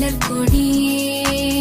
மலர் கொடியே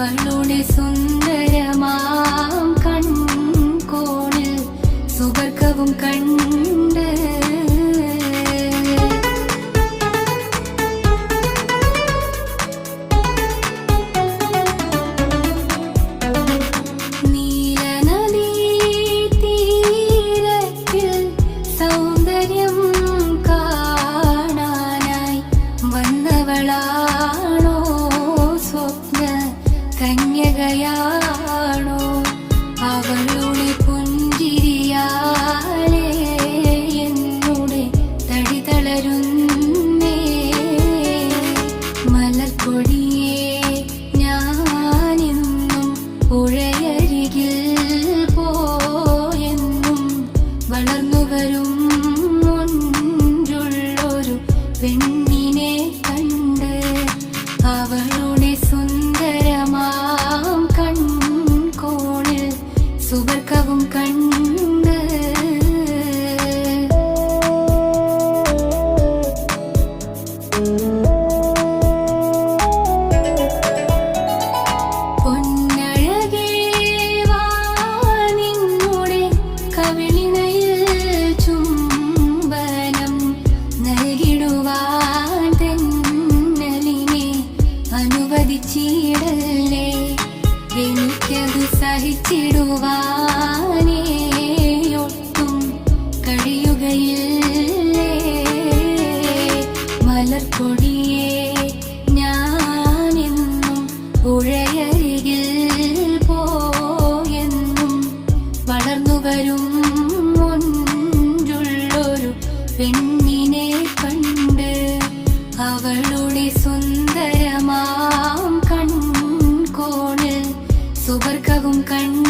അവളുടെ സുന്ദരമാം കൺകോണിൽ സുഗർക്കവും കണ്ട്. നീലനദീ തീരത്തിൽ സൗന്ദര്യം നുകരും മുൻപുള്ളൊരു പെണ്ണിനെ കണ്ട് സുന്ദരമാം കണ്ണു എനിക്കതു സഹിച്ചിടുവാനേ ഒട്ടും കഴിയുകയില്ലേ? മലർക്കൊടിയേ ഞാനെന്നും ഉഴയ சுபர்க்கவும் கண்